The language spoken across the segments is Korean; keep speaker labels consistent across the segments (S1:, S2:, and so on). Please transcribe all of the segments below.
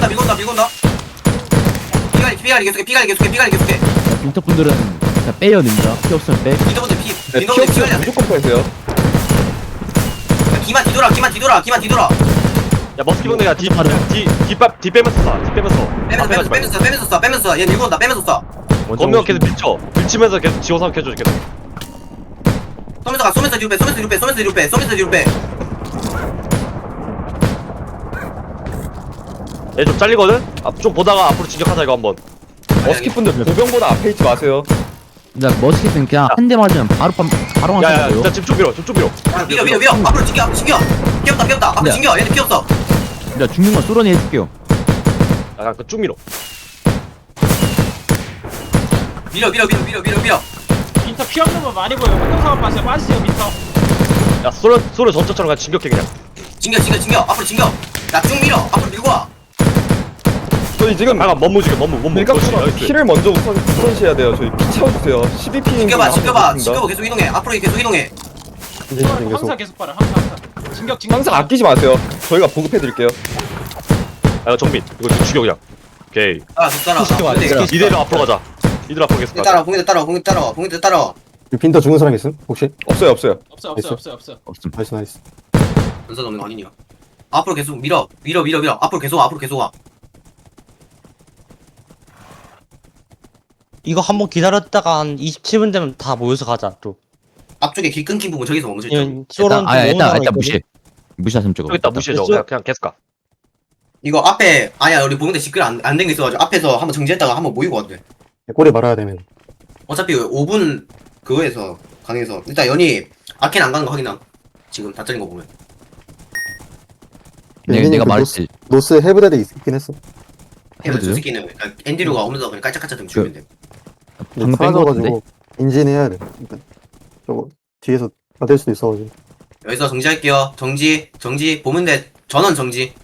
S1: 온다 밀고 온다 피가리 피가리 계속해 피가리 계속해 피가리 계속해
S2: 빈터분들은 다 빼요 님들 피 없으면 빼
S1: 민터분들 피
S3: 네,
S1: 민터분들
S3: 피없으면
S1: 피가리
S3: 무조건 빼세요.
S1: 기만 뒤돌아 기만 뒤돌아 기만 뒤돌아
S4: 야 머스키 뒤,
S2: 바로.
S4: 뒤, 뒤, 뒤 빼면서 쏴. 뒤 빼면서.
S1: 빼면서
S4: 앞에 가지
S1: 빼면서
S4: 말고.
S1: 빼면서 쏴 빼면서 쏴얘 밀고 온다 빼면서 쏴
S4: 건명 계속 밀쳐. 밀치면서 계속 지호 사격해줘, 계속.
S1: 쏘면서 가 쏘면서 뒤로 빼 쏘면서 뒤로 빼 쏘면서 뒤로 빼 쏘면서 뒤로 빼
S4: 얘 좀 잘리거든? 아, 좀 보다가 앞으로 진격하자, 이거 한번.
S3: 머스키 분들 보병보다 앞에 있지 마세요.
S2: 나 머스킷은 그냥 한 대 맞으면 바로 빰 바로
S4: 야, 야,
S2: 맞춰요
S4: 일단 집중 밀어, 집중 밀어.
S1: 야, 밀어 밀어 밀어 앞으로 튕겨 앞으로 튕겨 피었다 피었다 앞으로
S2: 네.
S1: 튕겨 얘네 피었어
S2: 나 죽는 건 쏘러니 해줄게요
S4: 약간 그쭉 밀어.
S1: 밀어 밀어 밀어 밀어 밀어 밀어
S5: 민터 피 없는 거 많이 보여. 운동사업 빠져 빠지세요 민터.
S4: 야, 소련, 소련 전처처럼 그냥 진격해, 그냥.
S1: 튕겨 튕겨 튕겨 앞으로 튕겨 나쭉 밀어 앞으로 밀고 와
S3: 저희 지금
S4: 지금, 먼무, 먼무. 그렇지,
S3: 밀각보다
S4: 나이스.
S3: 피를 먼저 우선 우선시해야 돼요. 저희 피 채워주세요. 12피인
S1: 징겨봐 징겨봐 징겨봐 계속 이동해 앞으로 계속 이동해
S5: 항상 계속 빨아. 항상 항상. 진격 진격.
S3: 항상 아끼지 마세요. 저희가 보급해드릴게요.
S4: 야, 정민. 이거 지금 죽여, 그냥. 오케이.
S1: 따라 근데
S2: 시켜.
S4: 이대로 앞으로 가자. 이대로 앞으로 계속 가자.
S1: 따라와 공대 따라와 공대 따라와 공대 따라와
S6: 빈터 죽은 사람 있음? 혹시?
S3: 없어요, 없어요.
S5: 없어 없어? 없어 없어.
S2: 없음
S6: 나이스 나이스
S1: 연사 없는 거 아니냐 앞으로 계속 밀어 밀어 밀어 밀어 앞으로 계속 와 앞으로 계속 와
S7: 이거 한번 기다렸다가 한 27분 되면 다 모여서 가자 또.
S1: 앞쪽에 길 끊긴 부분 저기서
S7: 이건 소론
S2: 일단 아 일단 일단 무시해. 무시하세요 저거
S4: 저기 있다, 무시해, 저거. 그냥, 그냥 계속 가.
S1: 이거 앞에 아니야 우리 보는데 직글 안된 게 있어가지고 앞에서 한번 정지했다가 한번 모이고 와도 돼.
S6: 꼬리 말아야 되면.
S1: 어차피 5분 그거에서 가능해서. 일단 연이 아켄 안 가는 거 확인함. 지금 다 잘린 거 보면.
S2: 내가,
S6: 예민이
S2: 내가
S6: 그
S2: 말했지.
S6: 노스 헤브데드 있긴 했어
S2: 해보죠.
S1: 저 새끼는 그냥 엔디로가 오면서 그냥 깔짝깔짝 좀 죽이면 돼
S2: 방금 뺀거 같은데?
S6: 사라져가지고 인진해야 돼. 저거 뒤에서 받을 수도 있어가지고.
S1: 여기서 정지할게요. 정지 정지. 보문대 전원 정지.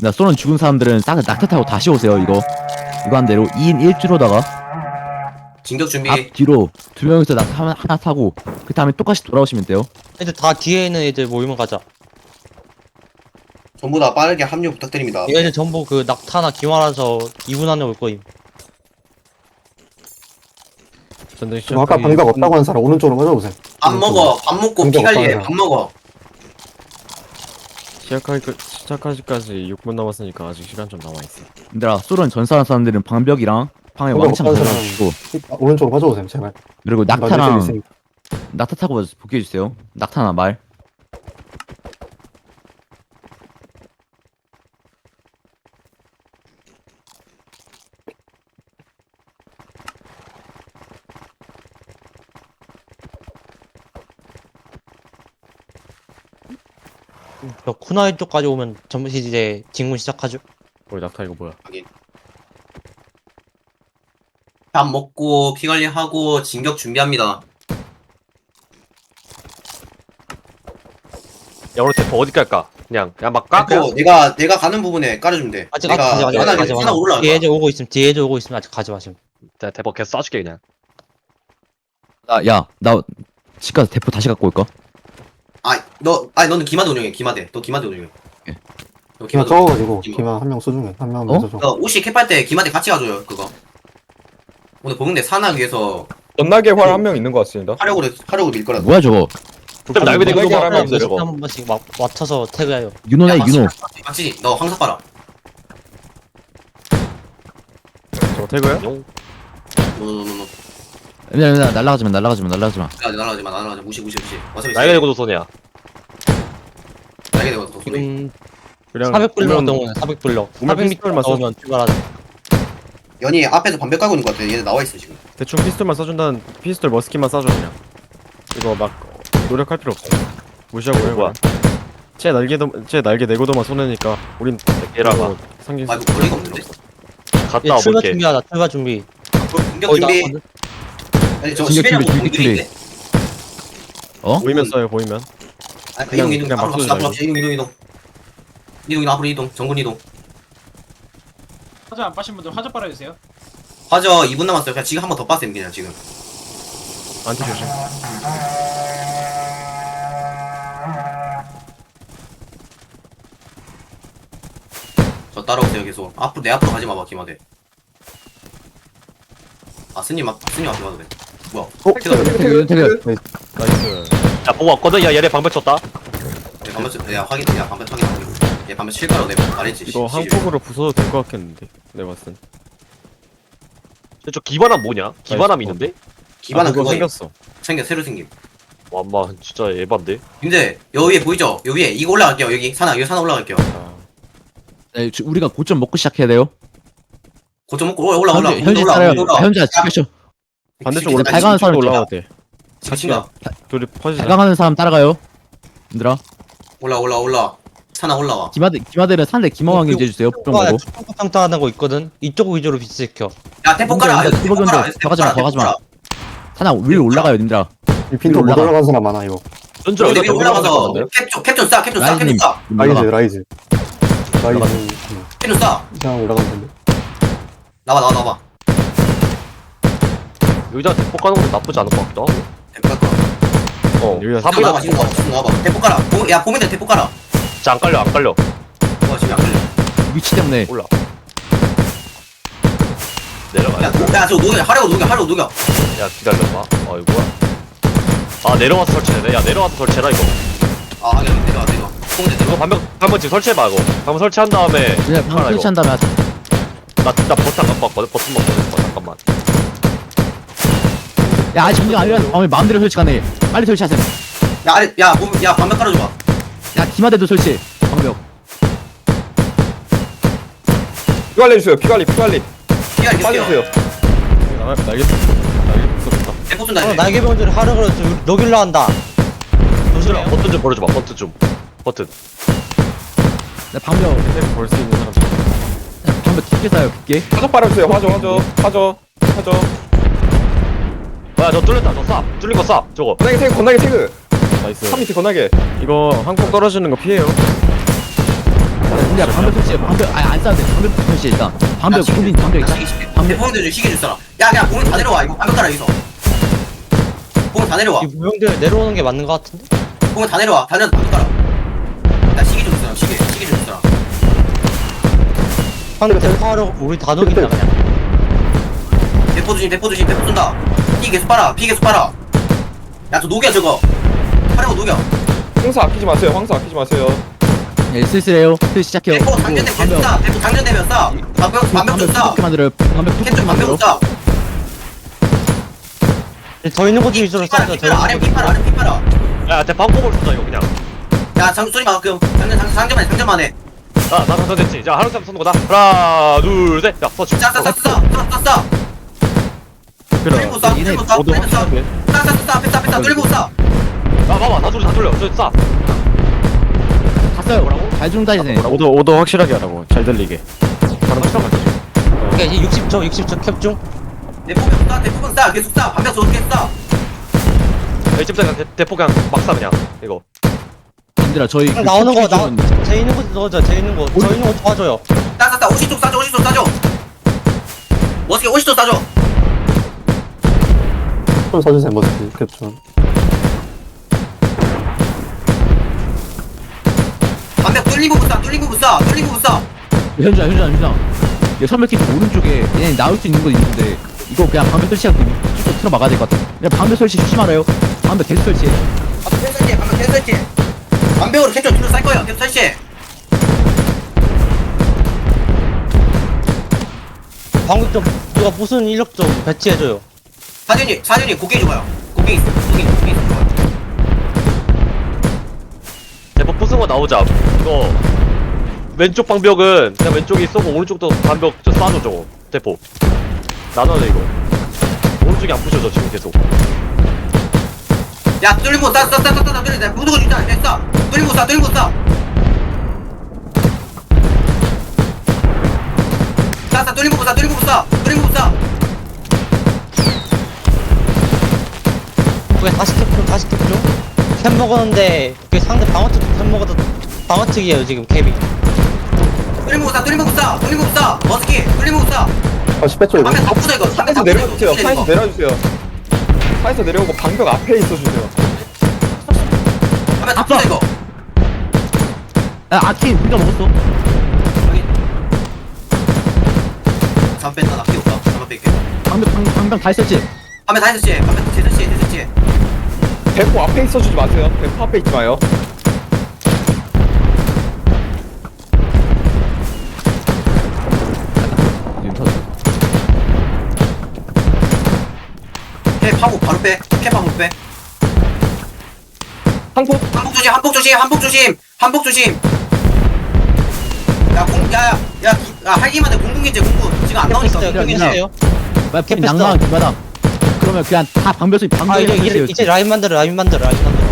S2: 나 쏘는 죽은 사람들은 싹 낙타 타고 다시 오세요 이거. 이거 한 대로 2인 1주로다가
S1: 진격 준비.
S2: 앞 뒤로 두 명이서 낙타 하나, 하나 타고 그 다음에 똑같이 돌아오시면 돼요.
S7: 애들 다 뒤에 있는 애들 모이면 가자.
S1: 전부 다 빠르게 합류 부탁드립니다.
S7: 얘들 전부 그 낙타나 기말아서 2분 안에 올 거임.
S6: 그럼 아까 방각 없다고 한 사람 오른쪽으로 맞아보세요.
S1: 밥 먹어. 밥 먹고 피 관리해
S6: 없다.
S1: 밥 먹어.
S8: 시작하기, 시작하기까지 6분 남았으니까 아직 시간 좀 남아 있어.
S2: 얘들아 쏘는 전사한 사람들은 방벽이랑 방에 왕창
S6: 없다는
S2: 걸어주시고.
S6: 아, 오른쪽으로 맞아보세요 제발.
S2: 그리고 낙타랑. 낙타 타고 복귀해 주세요. 낙타나 말
S7: 저 쿠나이 쪽까지 오면 전부 이제 진군 시작하죠.
S8: 우리 낙타 이거 뭐야?
S1: 밥 먹고 피 관리하고 진격 준비합니다
S4: 야, 오늘 대포 어디 깔까? 그냥, 그냥 막 까?
S1: 깎고 내가 내가 가는 부분에 깔아주면 돼
S7: 아직
S1: 내가
S7: 가지 마.
S1: 하나
S7: 가지 마. 뒤에 애들 오고 있으면 뒤에 애들 오고 있으면 아직 가지 마시면.
S4: 자, 대포 계속 쏴줄게, 그냥.
S2: 야나 집 가서 대포 다시 갖고 올까?
S1: 아너 아니 너는 기마대 운영해 기마대 너 기마대 운영해
S2: 예.
S1: 너 기마대
S6: 적어가지고
S1: 기마.
S6: 기만 한명 써주면 한명
S2: 어?
S1: 너 옷이 캡할 때 기마대 같이 가줘요 그거 오늘 보는데 산하 위에서
S3: 전나게 활 한 명 있는 것 같습니다.
S1: 화력으로 화력으로 밀 거라
S2: 뭐야 저거
S4: 그럼 날개 대고
S3: 활 한명 있어요, 저거.
S7: 한 번씩 막 맞춰서 태그해요.
S2: 윤호네 윤호
S1: 맞지 너 항상 봐라
S8: 저거 태그야?
S1: 노노노노
S2: 날라가지마 날라가지마 날라가지마
S1: 날아가지 마 날아가지 마. 무시 무시 무시 어차피
S4: 날개 대고 도선이야.
S7: 지금
S8: 그냥
S7: 400블럭
S8: 오면-
S7: 동안 400블럭.
S8: 오면
S7: 400m
S8: 피스톨만 써.
S7: 나오면 출발하자.
S1: 연이 앞에서 반벽 깔고 있는 거 같아 얘네 나와 있어 지금
S8: 대충 피스톨만 써준다는 피스톨 머스킷만 쏴줘 그냥. 이거 막 노력할 필요 없어. 무시하고
S4: 뭐야?
S8: 그냥. 제 날개도 제 날개 내고도만 쏘내니까 우린
S4: 얘라가.
S8: 그거 상기.
S1: 아 이거 거리가 없는데
S4: 갔다
S7: 얘 출발
S4: 와볼게.
S7: 준비하자. 출발 준비.
S1: 공격
S7: 거의
S1: 준비. 아니 저
S2: 진격
S1: 시베리아
S2: 준비,
S1: 공격이
S2: 준비. 어?
S8: 보이면 써요 보이면.
S1: 아
S8: 그냥-
S1: 이동 이동
S8: 그냥 막
S1: 갑시다 갑시다 이동 이동 이동 이동 이동 앞으로 이동 정군 이동.
S5: 화자 안 빠신 분들 화자 빨아주세요.
S1: 화저 2분 남았어요. 그냥 지금 한 번 더 빠셈 그냥 지금.
S8: 안티 조심.
S1: 너 따라오세요 계속. 앞으로 내 앞으로 가지 마봐 김하대. 아 스님 앞 스님 앞에 가도 돼. 뭐야?
S6: 어?
S1: 태그
S2: 태그 태그
S8: 나이스.
S4: 야 보고 왔거든? 야 얘네 방패 쳤다.
S1: 얘 반면 쓰- 야 확인 야 확인 확인 얘 반면 칠 거라고 내가 말했지
S8: 이거
S1: 시-
S8: 한
S1: 시-
S8: 폭으로 부숴도 될 것 같겠는데 내가 봤을
S4: 땐저 기반함 뭐냐? 기반함 있는데?
S1: 기반은
S8: 아, 그거
S1: 그거
S8: 생겼어.
S1: 생겨 새로 생김.
S4: 와마 진짜 에반데?
S1: 근데 여기 위에 보이죠? 여기 위에. 이거 올라갈게요 여기. 산하 여기 산하 올라갈게요.
S8: 아,
S2: 네, 주- 우리가 고점 먹고 시작해야 돼요.
S1: 고점 먹고 올라 올라 올라
S2: 현지 현지
S1: 올라
S2: 따라요
S1: 올라.
S2: 현지야 지켜줘
S8: 반대쪽으로
S1: 나
S2: 발광하는 사람
S8: 올라가도 돼.
S1: 지친다
S8: 둘이 퍼지자.
S2: 발광하는 사람 따라가요. 얘들아.
S1: 올라 올라 올라 산하 올라와.
S2: 기마들 기마들은 산대 기마왕 견제 주세요 좀
S7: 아,
S2: 말고
S7: 평타하는 거 있거든. 이쪽 위주로 비스시켜.
S1: 야 대포 깔아.
S2: 근데
S1: 대포
S2: 근데
S1: 깔아. 여기
S2: 더
S1: 대포
S2: 가지 마,
S1: 깔아,
S2: 더 가지
S1: 대포
S2: 마.
S1: 깔아.
S2: 산하 위로 올라가요 님들아.
S6: 이 핀도 못
S2: 올라가.
S6: 올라간 사람 많아 이거.
S4: 어디
S1: 위로 올라가서 캡존 캡존 쏴 캡존 쏴 캡존 쏴.
S6: 라이즈 라이즈. 라이즈. 음,
S1: 캡존 쏴.
S6: 그냥 올라가면 된대
S1: 나와 나와 나와.
S4: 여기다 대포 까는 것도 나쁘지 않을 것 같기도 하고.
S1: 대포 깔 거야
S4: 어
S8: 여기다
S1: 지금 지금 나와봐. 대포 깔아. 보- 야 보면 돼. 대포 깔아
S4: 진짜 안 깔려 안 깔려.
S1: 어 지금 안 걸려.
S2: 위치 때문에.
S4: 올라. 내려가 야,
S1: 야야저 녹여. 하려고 녹여 하려고 녹여.
S4: 야 기다려봐. 어 이거야? 아 내려와서 설치되네 야 내려와서 설치해라 이거.
S1: 아 하긴 내려와 내려와. 공대
S4: 이거
S1: 내려와
S4: 반면 한번 지금 설치해봐 이거. 한번 설치한 다음에
S2: 그냥 방금
S4: 이거.
S2: 설치한 다음에 하자.
S4: 나, 나 버튼 안 왔거든? 버튼 만 보내줘 잠깐만.
S2: 야 아직 문제 아니라 방금 마음대로 설치하네. 빨리 설치하세요
S1: 야 아래 야 보면 야 반면 깔아줘봐
S2: 야 기마대도 설치. 방벽.
S3: 피 관리해주세요 피 관리 피 관리.
S1: 피가 이렇게
S3: 빠져주세요.
S8: 나- 날개 날개
S1: 쏜다
S7: 어,
S1: 이제.
S7: 날개병들을 하려 그래서 여기로 한다.
S4: 조심해 버튼 좀 버려줘봐 버튼 좀. 버튼.
S2: 나 방벽.
S8: 벌수 있는 사람
S2: 야, 방벽 깊게 쏴요 깊게.
S3: 화저 빨아주세요 화저 화저 화저 화저
S4: 야저 뚫렸다 저쏴 뚫린 거쏴 저거.
S3: 건나게 태그 건나게 태그
S8: 나이스.
S3: 3 밑에 건나게.
S8: 이거 한콩 떨어지는 거 피해요.
S2: 근데 야, 방벽 설치 방벽 아니 안 쏴도 돼. 방벽 설치 일단. 방벽
S1: 야,
S2: 고민 방벽 있다.
S1: 시계
S2: 방벽.
S1: 대포인들 좀 시계 줄 사람. 야야 보면 다 내려와. 이거 반면 깔아 여기서. 보면 다 내려와.
S7: 이 무용들 내려오는 게 맞는 것 같은데?
S1: 보면 다 내려와. 다 내려와 반면 깔아 야 시계 줄 사람 시계. 시계 줄 사람.
S7: 방금 대포하려고 우리 다 녹인다 그냥.
S1: 대포 조심 대포 조심 대포 쏜다. 피 계속 빨아 피 계속 빨아. 야저 녹여 저거 하려고 녹여
S3: 황사 아끼지 마세요 황사 아끼지 마세요
S2: 예 슬슬해요 슬슬 시작해요
S1: 대포 당전되면 계속 쏴 대포 당전되면 쏴 반벽 반벽 좀 쏴
S2: 만들어요 방벽 두껍게
S1: 캡좀 반벽
S2: 만들어
S1: 좀 쏴.
S7: 더 있는 곳 위주로 쏴줘.
S1: 피 빨아, 아래 피 빨아 아래 피 빨아
S4: 야 대포 한 곡을 쏜다 이거 그냥
S1: 야 장, 마 그럼 장전 장, 장전만 해 장전만 해
S4: 자나 당선됐지 자 하루 쌤 쏘는 거다 하나 둘 셋야 서치
S1: 쏴쏴 쏴 쏴 쏴쏴 뚫리고 쏴
S2: 얘네
S1: 뚫리고 쏴
S2: 모두
S1: 뚫리고 쏴
S2: 확실한데
S1: 쏴쏴 쏴 뺐다 뺐다 뚫리고 쏴
S4: 야 봐봐. 다 뚫려 다 뚫려. 저쏴
S2: 다 써요. 뭐라고? 잘 주는 다니네
S8: 오더 오더 확실하게 하라고. 잘 들리게. 바로 쳐
S7: 그러니까 이제 60초 60초 캡 중.
S1: 대포 계속 쏴 대포 쏴 계속 쏴쏘 계속 쏴
S4: 이쯤 그냥 대- 대포 그냥 막쏴 그냥. 이거.
S2: 님들아 저희 그
S7: 나오는 거 나.
S2: 캡슐
S7: 제 있는 곳 넣어줘. 제 있는 곳. 저 있는 곳 도와줘요.
S1: 쏴 쏴 쏴 50쪽 쏴줘 50쪽 쏴줘. 멋있게 50쪽 쏴줘.
S6: 좀 써주세요 머스키 캡처
S1: 뚫리고 못쏴 뚫리고 못쏴 뚫리고 못 쏴.
S2: 현주야 현주야 현주야. 얘 선멸 키트 오른쪽에 얘네 나올 수 있는 거 있는데 이거 그냥 방벽 설치하고 쭉 틀어 막아야 될 것 같아. 그냥 방벽 설치 쉬지 말아요. 방벽 계속 설치해.
S1: 계속 설치해 계속 설치해. 반벽으로 캡처 둘러쌀 거야 계속 설치해.
S7: 방금 좀 누가 무슨 인력 좀 배치해줘요.
S1: 사진이 사진이 고개 줘봐요. 고개 있어 고개 고개 있어
S4: 거 나오자. 이거 왼쪽 방벽은 그냥 왼쪽이 쏘고 오른쪽도 방벽 저 쏴줘 저거. 대포. 나눠야 돼 이거. 오른쪽이 안 부셔져 지금 계속.
S1: 야 뚫리고 쏴쏴쏴쏴쏴 뚫리고 무조건 주자 됐어 뚫리고 쏴 뚫리고 쏴. 쏴쏴 뚫리고 쏴 뚫리고 쏴 뚫리고 쏴.
S7: 그게 다시 캡 중, 다시 캡 중. 캡 먹었는데 그게 상대 방어특 캡 먹어도 방어특이에요 지금 캡이.
S1: 뚫리고 쏴 뚫리고 쏴 뚫리고 쏴 머스키 뚫리고 쏴
S6: 아 10배초 이거
S1: 반벽 다 부숴 이거
S3: 사에서
S1: 다 부숴
S3: 내려주세요.
S1: 이거
S3: 사에서 내려주세요. 사에서 내려오고 방벽 앞에 있어주세요.
S1: 반벽 다 부숴 이거
S2: 야 아킨 우리가 먹었어.
S1: 잠 뺀다 나피 없다. 잠깐 뺄게
S2: 방벽 방, 방벽 다 있었지?
S1: 밤에 다 했었지? 밤에 제설치
S3: 대포 앞에 있어주지 마세요 대포 앞에 있지 마요
S1: 캐 파고 바로 빼캐 파고 빼
S3: 항폭
S1: 한폭 조심 한폭 조심 한폭 조심 한폭 조심 야 공 야 야 야 야, 할기만 해 공공인제 공군 지금 안 나오니까
S7: 캡했어.
S2: 양망 기마다 그러면 그냥 다 방벽이
S7: 아
S2: 방벽이
S7: 이제 이제, 이제 라인 만들어 라인 만들어 라인 만들어.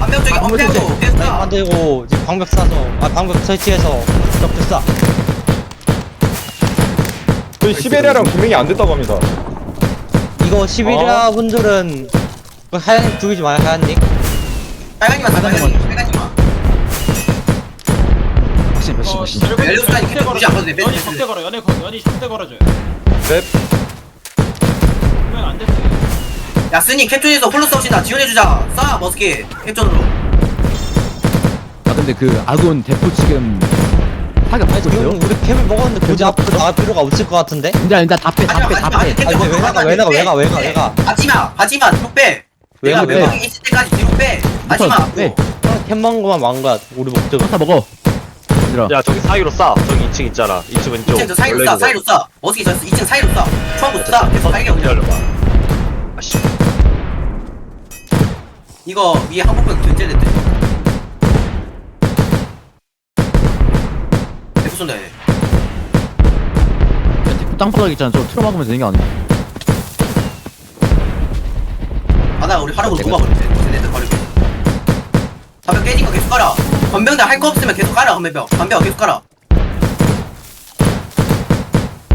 S1: 한명 쪽에
S2: 아,
S1: 엄폐하고
S2: 공군인제.
S1: 계속
S7: 라인 만들고 이제 방벽 싸서 아 방벽 설치해서 벽도 싸
S3: 저희 시베리아랑 분명히 안 됐다고 합니다.
S7: 이거 시베리아 분들은 그 하얀 죽이지 마요 하얀님
S1: 빨간이만 써 빨간이 빨간이만
S2: 확실히 몇시
S5: 어,
S2: 몇시
S5: 여러분,
S1: 멜로스 라인
S5: 적대
S1: 계속
S5: 걸어줘.
S1: 보지 않거든, 멜로스
S5: 연이. 적대 걸어 연이 적대 걸어줘요.
S3: 넷
S5: 분명 안 됐어요
S1: 야 스니 캡존에서 홀로 싸우시다 지원해주자. 싸 머스키. 캡존으로.
S2: 아 근데 그 아군 대포 지금
S7: 형
S2: 빠졌어요?
S7: 우리 캡을 먹었는데 굳이 앞으로 나갈 필요가 없을 것 같은데?
S2: 일단 일단 다빼 다빼 다빼
S1: 캡존
S7: 아니, 왜 나가, 왜 나가, 왜 가, 왜 가, 왜 가?
S1: 가지마 가지마. 뒤로 빼.
S7: 왜
S1: 내가
S7: 가, 왜 가?
S1: 외곽에 있을 때까지 뒤로 빼.
S7: 빼캡 먹은 것만 망한 거야 우리 목적은
S2: 다 먹어. 얘들아.
S4: 야 저기 사이로 싸. 저기 2층 있잖아. 2층 왼쪽.
S1: 2층 저 사이로
S4: 원래
S1: 싸
S4: 있는.
S1: 사이로 싸. 머스키 저 2층 사이로 싸. 처음부터 싸. 계속 살게 그냥
S4: 기다려봐 아씨.
S1: 이거 위에 한국병 견제됐대. 대포 쏜다 얘.
S2: 야, 대포 땅바닥 있잖아. 저 틀어 막으면 되는 게 아니야.
S1: 아나 우리 화력으로 뽑아버리지 쟤네들 버리게 반병 깨진 거 계속 깔아. 건병들 할 거 없으면 계속 깔아 건병. 반병 계속 깔아.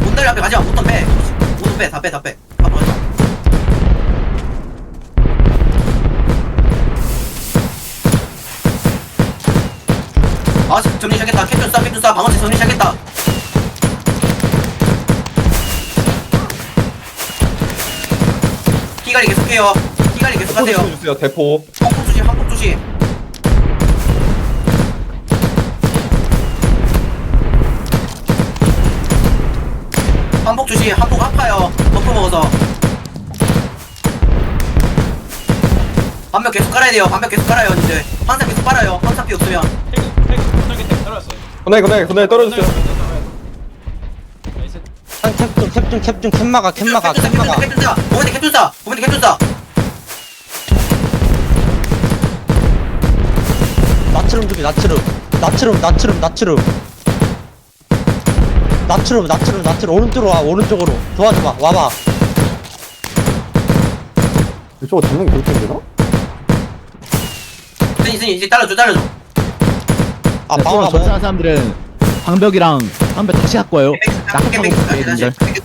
S1: 못달리 앞에 가지 마. 못던 빼. 못던 빼다 빼 다빼 앞으로 가자 아 정리 시작했다. 캡틴 쏴 캡틴 쏴 방어체 정리 시작했다. 피가리 계속해요.
S3: 대포
S1: 계속하세요.
S3: 대포.
S1: 한폭 조심 한폭 조심 한폭 조심 한폭 아파요. 버프 먹어서. 반벽 계속 깔아야 돼요. 반벽 계속 깔아요 이제. 항상 계속 빨아요. 항상 피 없으면
S3: 건너에 건너에 건너에 떨어졌어요.
S5: 나이스.
S7: 한 캡좀 캡좀 캡좀 캡 막아 캡 막아 캡
S1: 캡틴
S7: 막아.
S1: 캡틴 사 오면데 캡틴 사 오면데 캡틴 사
S7: 나트륨 죽이 나트륨. 나트륨 나트륨 나트륨. 나트륨 나트륨 나트륨. 오른쪽으로 와 오른쪽으로. 도와줘봐 와봐.
S6: 이쪽으로 잡는 게 그렇게 힘드나?
S1: 스니 스니 이제 따라줘 따라줘
S7: 아
S2: 야,
S7: 방어가 뭐
S2: 전사한 사람들은 방벽이랑 방벽 다시 갖고 와요. 낙하고
S1: 백
S2: 먹게
S1: 다시
S2: 님들
S1: 다시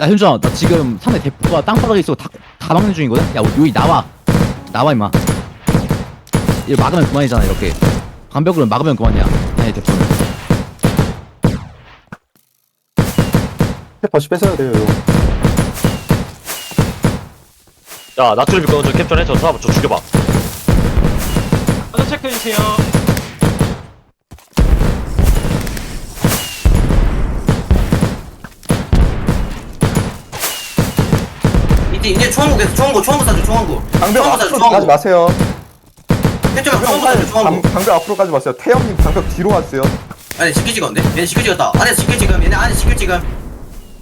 S2: 야 현주아 나 지금 산에 대포가 땅바닥에 있어. 다, 다 막는 중이거든? 야 여기 나와. 나와 임마. 이거 막으면 그만이잖아 이렇게. 방벽으로 막으면 그만이야. 아니 대포는.
S6: 캡 다시 뺏어야 돼요 이거.
S4: 야 나트륨 있거든 저 캡처해 저 사람 저 죽여봐
S5: 체크해주세요.
S1: 이제 이제 초항구 계속 초항구 초항구 사줘 초항구.
S3: 방벽
S1: 사줘
S3: 앞으로 가지 마세요.
S1: 캡틴 초항구 사줘
S3: 방,
S1: 초항구.
S3: 방벽 앞으로 가지 마세요. 태형님 방벽 뒤로 왔어요.
S1: 아니 시킬 찍었는데? 얘네 시킬 찍었다. 안에서 시킬 지금. 얘네 안에 시킬 지금.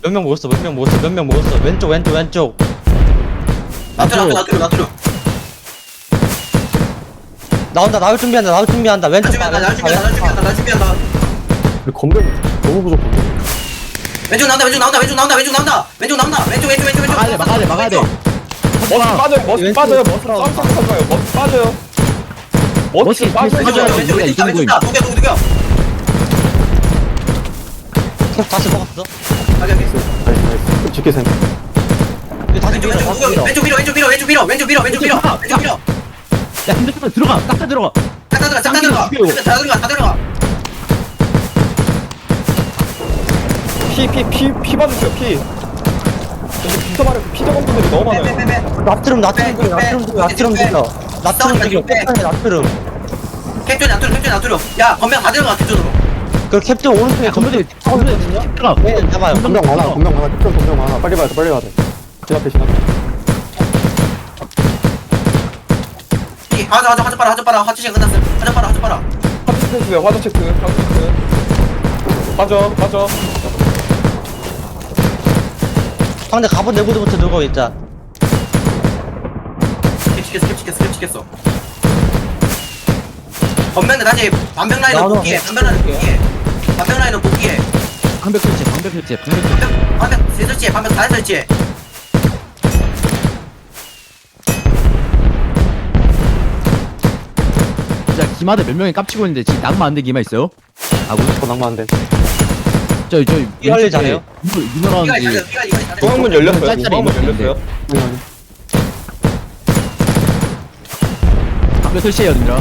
S7: 몇명 먹었어? 몇명 먹었어? 몇명 먹었어? 왼쪽 왼쪽 왼쪽.
S1: 나트려 나트려 나트려
S7: 나 온다 나올 준비한다 나올 준비한다
S1: 나
S7: 왼쪽 봐
S1: 준비한다 나
S7: 왼쪽 봐
S1: 준비한다 나
S7: 왼쪽
S1: 준비한다 봐나 준비한다
S6: 근데 건병 너무 부족한데
S1: 왼쪽 나온다 왼쪽 나온다 왼쪽 나온다 왼쪽 나온다 왼쪽 나온다 왼쪽 왼쪽 왼쪽 왼쪽
S2: 막아야 돼 막아야 돼 막아야 돼
S3: 머스 빠져요 머스
S7: 왼쪽
S3: 빠져요 머스
S7: 들어가.
S3: 쌈싸 가지 마요 머스 빠져요
S2: 머스
S3: 머스 빠져요
S2: 빠져요.
S1: 왼쪽 왼쪽
S2: 우리가
S1: 왼쪽
S2: 이기는
S1: 왼쪽 누겨 누구 누겨
S7: 캡 다시 먹었어
S1: 가게 하게
S6: 나이스 나이스 좀 지킬 생각
S7: 이거 다시
S1: 왼쪽
S7: 밀어
S1: 왼쪽
S7: 다시
S1: 누구
S7: 밀어
S1: 왼쪽 밀어 왼쪽 밀어 왼쪽 밀어 왼쪽 밀어 왼쪽 밀어 왼쪽 밀어
S2: 야 핸드폰 들어가. 딱다 들어가.
S1: 다 들어가 다 들어가.
S2: 짱이다,
S1: 다 들어가 다 들어가.
S3: 피피피피 받으세요 피. 근데 피 적은 분들이 너무 많아요.
S1: 빼빼빼
S7: 나트륨 나트륨 죽여 나트륨 죽여 나트륨 죽여 나트륨 죽여 캡탄에 나트륨.
S1: 캡틴 나트려 캡틴 나트려 야 건명 다 들어가 캡틴으로.
S7: 그 캡틴 오른쪽에
S2: 야 건배들 건배들 캡 들어가.
S7: 네, 잡아요.
S6: 분명 많아 분명 많아 분명 많아. 빨리 가야 돼 빨리 가야 돼진 앞에 진앞 에
S1: 이, 하자 하자 하자 빨아 하자 빨아. 하자 시간 끝났어 하자 빨아 하자 빨아.
S3: 화자 체크해 화자 체크. 화자 체크. 빠져 빠져.
S7: 상대 갑옷 내구도부터 누르고 있자.
S1: 캡 시켰어 캡 시켰어 캡 시켰어. 건명대 다시 반병 라인은
S7: 나도
S1: 복귀해. 반병 라인은. 복귀해. 반병 라인은 복귀해.
S2: 방벽 설치 방벽 설치 방벽 설치
S1: 반병 반병 세 설치해. 반병 다 설치해
S2: 기마들 몇 명이 깝치고 있는데 지금 낙마 안 된 기마 있어요? 아구
S6: 더 낭만 안돼
S2: 저기 저기
S7: 이 할일 잘해요?
S1: 피가
S2: 유노라운지
S1: 잘해 피가 이거 잘해
S3: 중앙문 열렸어요
S2: 짤짤이
S3: 중앙문
S2: 있는데.
S3: 열렸어요
S2: 방벽 설치해요 님들아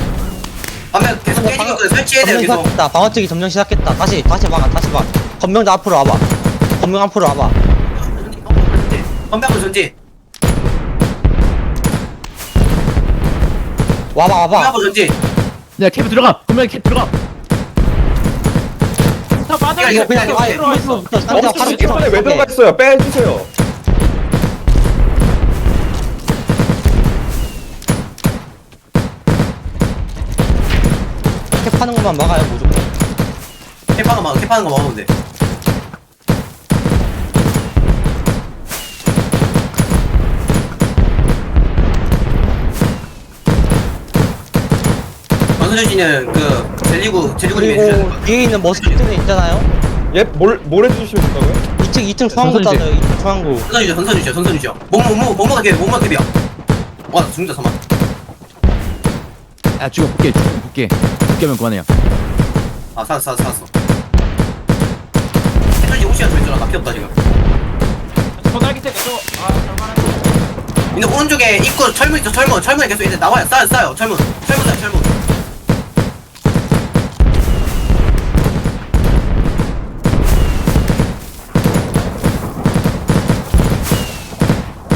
S1: 반병 계속 깨지고 있거든 설치해야 돼요
S7: 점령
S1: 계속
S7: 시작했다. 방어찌기 점령 시작했다. 다시 다시 막아 다시 막. 건명자 앞으로 와봐. 건명 앞으로 와봐.
S1: 건병은 전지
S7: 와봐 와봐.
S1: 건병은 전지
S2: 야 캡 들어가 분명히 캡 들어가
S5: 다 빠져.
S1: 이거 그냥 이거
S5: 들어와 있어.
S7: 상대
S3: 없어
S7: 바로
S3: 이번에 왜 들어가 있어요 빼주세요
S7: 캡하는 것만 막아요 무조건.
S1: 캡하는 거 캡하는 거 먹으면 돼 전수주씨는 그 젤리구 젤리구님이
S7: 그리고
S1: 될것
S7: 뒤에 있는 머스키트는 있잖아요.
S3: 얘뭘뭘 해주시면 된다고요?
S7: 2층 2층 중앙구
S2: 선선이지.
S7: 따져요. 2층 중앙구.
S1: 선선주죠 선선주죠 선선주죠. 몸몸몸 캡이야 몸무가 캡이야. 와 죽는다 잠만.
S2: 야 죽여 볼게 죽여 볼게. 죽여면 그만해요.
S1: 아 살았어 살았어 살았어. 해준이 50시간 더 있잖아 나 피 없다 지금.
S5: 도달기 때 계속. 아 절반한데.
S1: 근데 오른쪽에 입구 철문 있어 철문. 철문에 계속 이제 나와요. 쌓여 쌓여 철문. 철문 쌓여 철문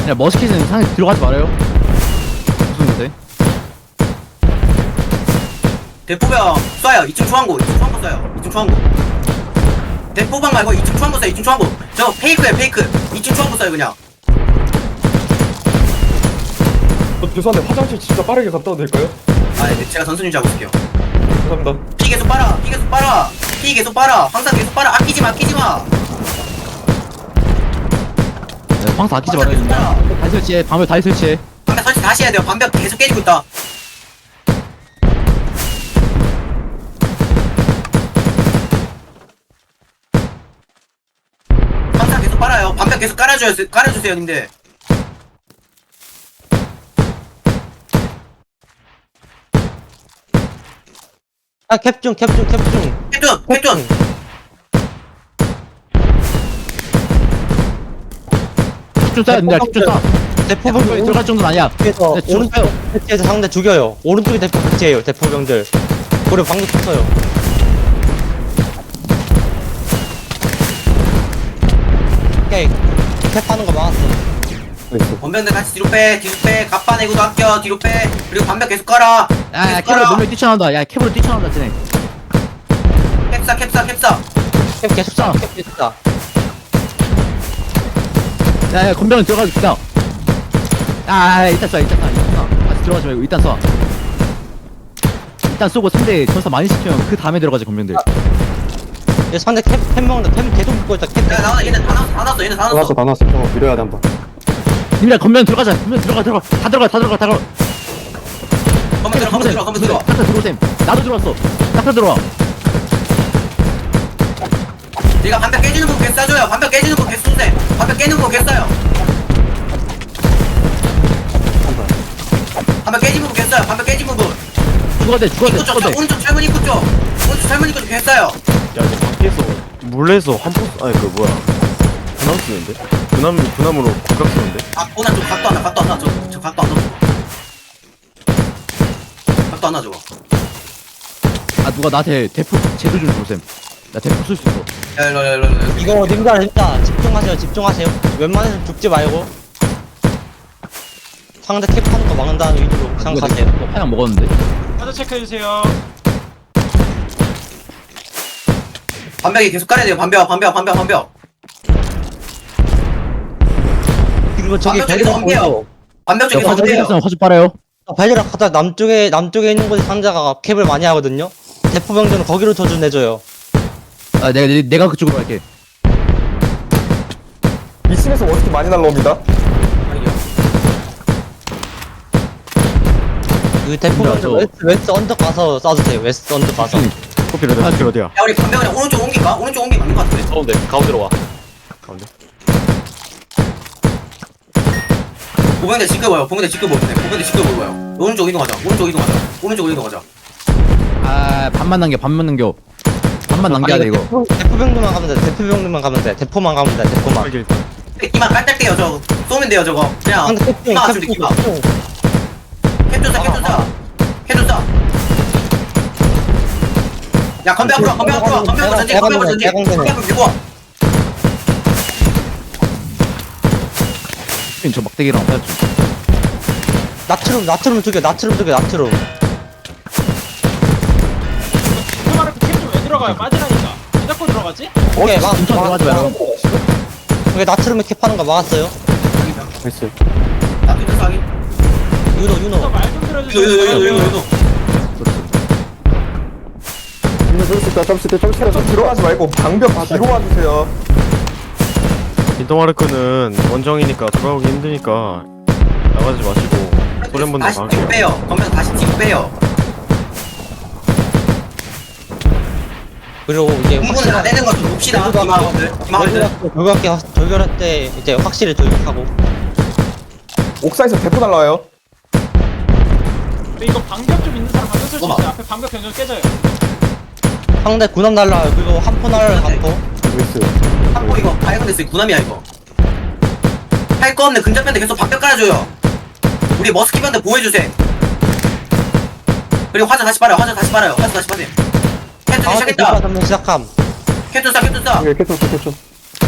S2: 야 머스킷은 상에 들어가지 말아요. 무슨 건데?
S1: 대포병 쏴요. 2층 중앙고 2층 중앙고 쏴요. 2층 중앙고. 대포방 말고 2층 중앙고 쏴요. 2층 중앙고. 저 페이크야 페이크. 2층 중앙고 쏴요 그냥.
S3: 저 죄송한데 화장실 진짜 빠르게 갔다 와도 될까요?
S1: 아 네, 제가 전선 유지하고 있을게요.
S3: 감사합니다.
S1: 피 계속 빨아 피 계속 빨아. 피 계속 빨아. 항상 계속 빨아. 아끼지 마 아끼지 마
S2: 야, 황사 아끼지 님들아 다시 설치해 방벽 다시 설치해.
S1: 반벽 설치 다시 해야 돼요. 반벽 계속 깨지고 있다. 항상 계속 빨아요. 반벽 계속 깔아줘요 깔아주세요 님들.
S7: 아 캡중 캡중 캡중.
S1: 캡준 캡준
S2: 님들아 캡좀 쏴
S7: 대포병
S2: 들어갈 정도는 아니야 네, 쭉
S7: 오른쪽 배치에서 상대 죽여요. 오른쪽에 대포 배치예요. 대포병들. 그리고 방금 쳤어요. 오케이. 캡하는 거 막았어.
S1: 원병들 같이 뒤로 빼 뒤로 빼 갑바 내고도 아껴 뒤로 빼 그리고 반벽 계속 깔아
S2: 야야
S1: 계속
S2: 캡으로
S1: 깔아
S2: 몇명 뛰쳐나온다 야 캡으로 뛰쳐나온다 쟤네
S1: 캡사 캡사 캡사
S7: 캡 계속
S2: 쏴.
S7: 쏴. 캡 계속 쏴.
S2: 야야 건병은 들어가도 있다 야 일단 쏴 일단 쏴 일단 쏴. 아직 들어가지 말고 일단 쏴. 일단 쏘고 상대 전사 많이 시키면 그 다음에 들어가지 건병들.
S7: 얘 상대 캡, 캡 먹는다. 캡 계속 묶고 있다. 캡
S1: 야. 나와 얘네 다 나왔어 다 나왔어 얘네 다
S6: 다
S1: 나왔어.
S6: 나왔어 다 나왔어. 저거 밀어야 돼 한번.
S2: 님들아 건병 들어가자. 건병 들어가 들어가. 다 들어가 다 들어가 다 들어가.
S1: 건물 들어 건물 들어 건물 들어
S2: 딱 들어오셈. 나도 들어왔어. 딱 들어와
S1: 네가 반벽 깨지는 거 계속 쏴줘요. 반벽 깨지는 거 계속 쏘세 반벽 깨는 거 계속 쏴요. 반벽 깨지는 거 계속 쏴요. 반벽 깨지는 거
S2: 죽어도 돼 죽어도 돼
S1: 입구 쪽
S2: 돼.
S1: 오른쪽 철문 입구 쪽. 오른쪽 철문 입구 쪽 계속 쏴요.
S8: 야 이거 밖에서 물에서 한포 아니 그 뭐야? 군함 쓰는데? 군함 군함으로 국각 쓰는데?
S1: 아 오나 좀 각도 안나 각도 안나 저, 저 각도 안나 각도 안나 저거
S2: 아 누가 나한테 대포 제도 좀 줘셈 나 대포 쓸 수 있어
S1: 야 일로 일로 일로
S7: 이거 님들 진짜 집중하세요. 집중하세요. 웬만해서 죽지 말고. 상대 캡하는 거 막는다는 의도로
S2: 누가
S7: 생각하세요.
S2: 내 하나 먹었는데
S5: 화자 체크해 주세요.
S1: 반벽이 계속 깔아야 돼요 반벽 반벽 반벽 반벽
S7: 그리고 저기
S1: 완벽하게
S7: 발리락
S1: 넘겨요.
S7: 보이죠?
S1: 반벽
S2: 야,
S1: 쪽에서
S2: 화주
S1: 어때요?
S2: 있으면 화주 빨아요
S7: 발리락 가다 남쪽에 남쪽에 있는 곳에 상자가 캡을 많이 하거든요. 대포병들은 거기로 조준해줘요.
S2: 아 내가 내- 내가 그쪽으로 갈게.
S3: 2층에서 머스키 많이 날라옵니다.
S7: 그 대포병들
S2: 저-
S7: 웨스트, 웨스트 언덕 가서 쏴도 돼요. 웨스트 언덕 가서.
S8: 커피 어디야 커피 어디야
S1: 야 우리 그냥 오른쪽 옮길까? 오른쪽 옮기면 안될것 같은데?
S4: 가운데 가운데로 와.
S8: 가운데?
S1: 보병대 지켜봐요. 보병대 돼 보병대 지켜보고요. 오른쪽 이동하자. 오른쪽 이동하자. 오른쪽 이동하자.
S2: 아 반만 남겨 반만 남겨 반만 남겨야 돼 이거
S7: 대포- 대포병들만 가면 돼. 대포병들만 가면 돼. 대포만 가면 돼. 대포만.
S1: 이만 깔딱대요 저거 쏘면 돼요 저거 그냥
S7: 상대 캡병
S1: 기마 맞추면 돼 기마
S7: 캡병.
S1: 캡조사 캡조사 캡조사 야 건배 앞으로 와, 건배 앞으로 와, 건배 앞으로 전진 건배 앞으로 전진. 건배 앞으로 밀고 와
S2: 저 막대기랑
S7: 나트륨 나트륨 두개 나트륨 두개 나트륨.
S5: 들어가요? 빠지라니까. 왜 자꾸 들어가지?
S7: 오케이 막.
S2: 엄청 들어가지 마요
S7: 오케이 나트륨에 캡하는 거 막았어요.
S6: 나이스
S1: 나 캡조사 하기
S7: 유노 유노.
S5: 말좀
S1: 이거. 이거 이거 이거 이거
S6: 이거 잡을 수 있다 잡을 수 있다 잡을 수 있다
S3: 좀 들어가지 말고 방벽 뒤로 와주세요
S8: 인터마르크는 원정이니까 돌아오기 힘드니까 나가지 마시고 한번
S1: 다시
S8: 더
S1: 뒤로
S8: 나갈게요
S1: 빼요 건배 다시 뒤로 빼요
S7: 그리고 이제
S1: 공부는 안 되는 거좀 봅시다. 기마분들
S7: 돌격할 돌격할 때 이제 확실히 돌격하고.
S3: 옥상에서 대포 날라와요.
S5: 근데 이거 방벽 좀 있는 사람 방벽 쓸수. 있어요. 앞에 방벽 변경 깨져요.
S7: 상대 군함 날라와요. 그리고 한포 날라요. 한포.
S6: 나이스.
S1: 한보 이거 바이건데스 구남이야 이거. 할 거 없네 근접변대 계속 방벽 깔아줘요. 우리 머스키 변대 보호해주세요. 그리고 화자 다시 빨아요. 화자 다시 빨아요. 화자 다시 빨아요
S7: 방어대
S1: 시작했다
S7: 한번 시작함.
S1: 캡조사 캡조사
S6: 이게 캡처 캡처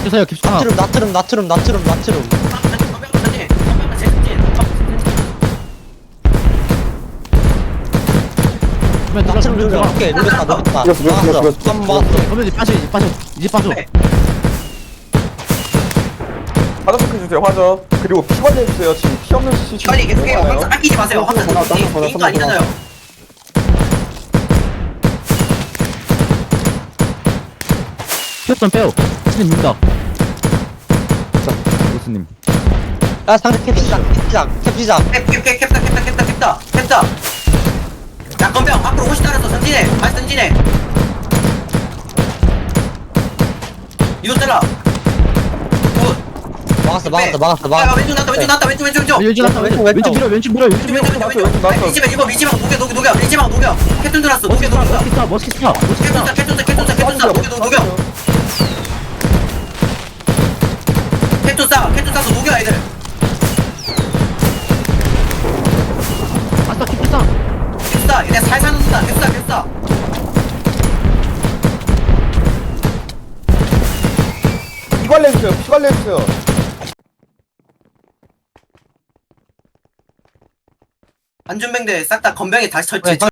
S2: 주세요 캡슐 하나
S7: 나트륨 나트륨 나트륨 나트륨 나트륨. 나트륨 좀 오케이 노렸다 노렸다.
S6: 죽였어, 죽였어,
S7: 막았어.
S6: 죽였어.
S7: 한번 막았어.
S2: 그러면 이제 빠져 이제 빠져 이제 빠져
S1: 네.
S3: 화자 체크 주세요 화자 그리고 피 관리해주세요 지금 피 없는 시
S1: 빨리 계속해요 항상 아끼지 마세요 항상
S6: 하나,
S1: 아니잖아요
S2: 피었던 빼요 스님 민다 자 보스님
S7: 야 상대 캡 시작 캡 시작 캡 시작.
S1: 캡캡캡 캡다 캡다 캡다 캡다 캡다 야 건병 앞으로 50 달았어 전진해 다시 전진해 이거 잘라 굿
S7: 막았어 막았어 막았어
S1: 야,
S7: 막았어.
S1: 왼쪽 났다 왼쪽 났다 왼쪽 왼쪽 왼쪽
S2: 왼쪽 났다 왼쪽 왼쪽 밀어 왼쪽 밀어 왼쪽 밀어
S1: 왼쪽 왼쪽 왼쪽 왼쪽 미지마 이거 미지마 녹여 녹여 녹여 미지마 녹여 캡틴 들어왔어 녹여 녹여
S2: 머스키 스타 머스키 스타 머스키
S1: 캡틴
S2: 스타
S1: 캡틴 캡틴 캡틴 녹여 녹여 녹여 캡틴 싸 캡틴 싸서 녹여 애들.
S2: 아싸 스타
S1: 캡틴 싸 얘네 살살 녹는다 캡틴 싸 캡틴
S3: 싸피 관리해주세요 피 관리해주세요
S1: 안전뱅대 싹 다 건병에 다시 설치.
S7: 네,